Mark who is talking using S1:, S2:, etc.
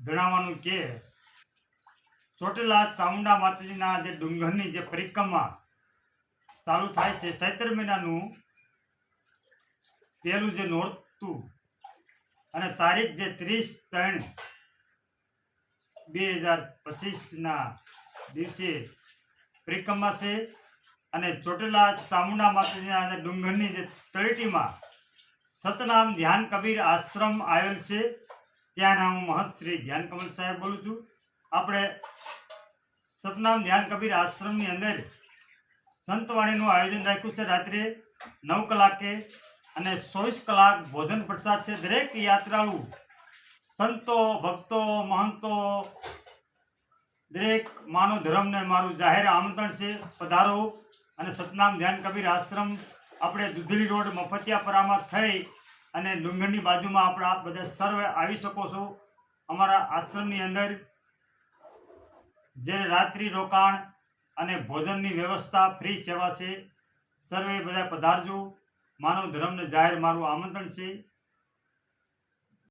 S1: કહેવાનું કે ચોટીલા ચામુંડા માતાજીના જે ડુંગરની જે પરિક્રમા ચાલુ થાય છે, ચૈત્ર મહિનાનું, પહેલું જે નોરતું અને તારીખ જે ત્રીસ ત્રણ બે હજાર પચીસના દિવસે પરિક્રમા છે અને ચોટીલા ચામુંડા માતાજીના ડુંગરની જે તળેટીમાં સતનામ ધ્યાન કબીર આશ્રમ આવેલ છે. ત્યાંના હું મહંત શ્રી ધ્યાન કમલ સાહેબ બોલું છું. આપણે સતનામ ધ્યાન કબીર આશ્રમની અંદર સંતવાણીનું આયોજન રાખ્યું છે રાત્રે નવ કલાકે અને ચોવીસ કલાક ભોજન પ્રસાદ છે. દરેક યાત્રાળુ, સંતો, ભક્તો, મહંતો, દરેક માનવ ધર્મને મારું જાહેર આમંત્રણ છે. પધારો અને સતનામ ધ્યાન કબીર આશ્રમ આપણે દુધલી રોડ મફતિયાપરામાં થઈ અને ડુંગરની બાજુમાં આપણે આપ બધા સર્વે આવી શકો છો. અમારા આશ્રમની અંદર જે રાત્રિ રોકાણ અને ભોજનની વ્યવસ્થા ફ્રી સેવા છે, સર્વે બધા પધારજો. માનવ ધર્મને જાહેર મારું આમંત્રણ છે.